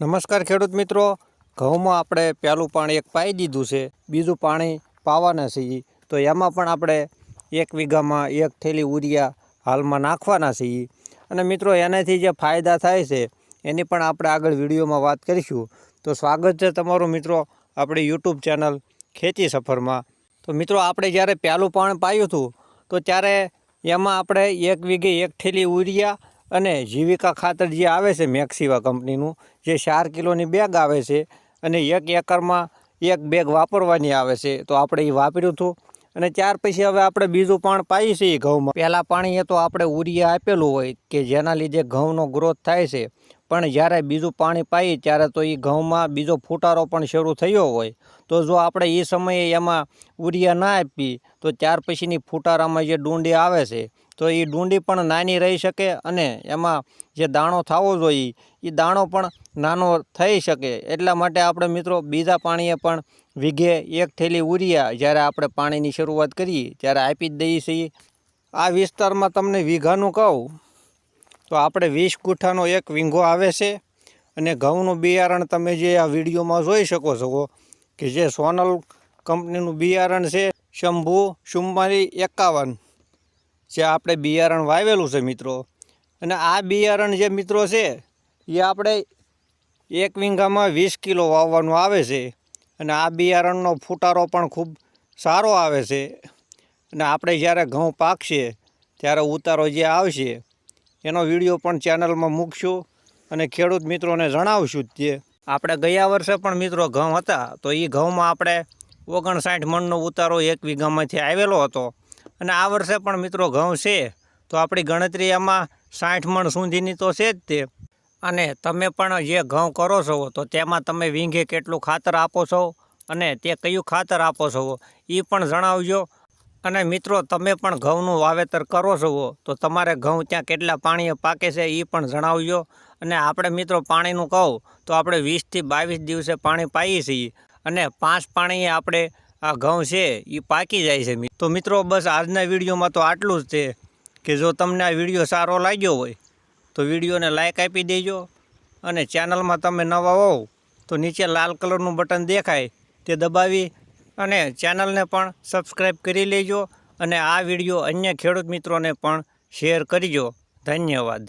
નમસ્કાર ખેડૂત મિત્રો. ઘઉંમાં આપણે પહેલું પાણી એક પાઈ દીધું છે, બીજું પાણી પાવાના છીએ તો એમાં પણ આપણે એક વીઘામાં એક થેલી ઉરિયા હાલમાં નાખવાના છીએ અને મિત્રો એનાથી જે ફાયદા થાય છે, એની પણ આપણે આગળ વિડીયોમાં વાત કરીશું. તો સ્વાગત છે તમારું મિત્રો આપણી યુટ્યુબ ચેનલ ખેતી સફરમાં. તો મિત્રો આપણે જ્યારે પહેલું પાણી પાયું હતું, તો ત્યારે એમાં આપણે એક વીઘે એક થેલી ઉરિયા અને જીવિકા ખાતર જે આવે છે મેક્સિવા કંપનીનું, જે ચાર કિલોની બેગ આવે છે અને એક એકરમાં એક બેગ વાપરવાની આવે છે, તો આપણે એ વાપર્યું હતું. અને ત્યાર પછી હવે આપણે બીજું પાણ પાઈએ છીએ ઘઉંમાં. પહેલાં પાણી એ તો આપણે ઉરિયા આપેલું હોય કે જેના લીધે ઘઉંનો ગ્રોથ થાય છે. પણ જ્યારે બીજું પાણી પાઈ ત્યારે તો એ ઘઉંમાં બીજો ફૂટારો પણ શરૂ થયો હોય. તો જો આપણે એ સમયે એમાં ઉરિયા ના આપી, તો ત્યાર પછીની ફૂટારામાં જે ડુંડી આવે છે, તો એ ડુંડી પણ નાની રહી શકે અને એમાં જે દાણો થવો જોઈએ એ દાણો પણ નાનો થઈ શકે. એટલા માટે આપણે મિત્રો બીજા પાણીએ પણ વીઘે એક થેલી ઉરિયા જ્યારે આપણે પાણીની શરૂઆત કરીએ, ત્યારે આપી જ દઈએ છીએ. આ વિસ્તારમાં તમને વીઘાનું કહું. તો આપણે વીસ ગુઠ્ઠાનો એક વીંઘો આવે છે અને ઘઉંનું બિયારણ તમે જે આ વિડીયોમાં જોઈ શકો છો કે જે સોનલ કંપનીનું બિયારણ છે, શંભુ ચુમ્માલી એકાવન, જે આપણે બિયારણ વાવેલું છે મિત્રો. અને આ બિયારણ જે મિત્રો છે, એ આપણે એક વીંઘામાં વીસ કિલો વાવવાનું આવે છે. અને આ બિયારણનો ફૂટારો પણ ખૂબ સારો આવે છે. અને આપણે જ્યારે ઘઉં પાકશે, ત્યારે ઉતારો જે આવશે એનો વીડિયો પણ ચેનલમાં મૂકશું અને ખેડૂત મિત્રોને જણાવશું જ તે આપણે ગયા વર્ષે પણ મિત્રો ઘઉં હતા, તો એ ઘઉંમાં આપણે ઓગણસાઠ મણનો ઉતારો એક વીઘામાંથી આવેલો હતો. અને આ વર્ષે પણ મિત્રો ઘઉં છે, તો આપણી ગણતરી એમાં સાઠ મણ સુધીની તો છે જ તે. અને તમે પણ જે ઘઉં કરો છો, તો તેમાં તમે વીંઘે કેટલું ખાતર આપો છો અને તે કયું ખાતર આપો છો એ પણ જણાવજો. અને મિત્રો, તમે પણ ઘઉંનું વાવેતર કરો છો તો તમારે ઘઉં ત્યાં કેટલા પાણીએ પાકે છે એ પણ જણાવજો. અને આપણે મિત્રો પાણીનું કહું, તો આપણે વીસથી બાવીસ દિવસે પાણી પાઈએ છીએ. અને પાંચ પાણીએ આપણે આ ઘઉં છે એ પાકી જાય છે તો મિત્રો, બસ આજના વિડીયોમાં તો આટલું જ છે. કે જો તમને આ વીડિયો સારો લાગ્યો હોય, તો વિડીયોને લાઇક આપી દેજો. અને ચેનલમાં તમે નવા હોવ, તો નીચે લાલ કલરનું બટન દેખાય, તે દબાવી અને ચેનલને પણ સબસ્ક્રાઈબ કરી લેજો અને આ વીડિયો અન્ય ખેડૂત મિત્રોને પણ શેર કરજો. ધન્યવાદ.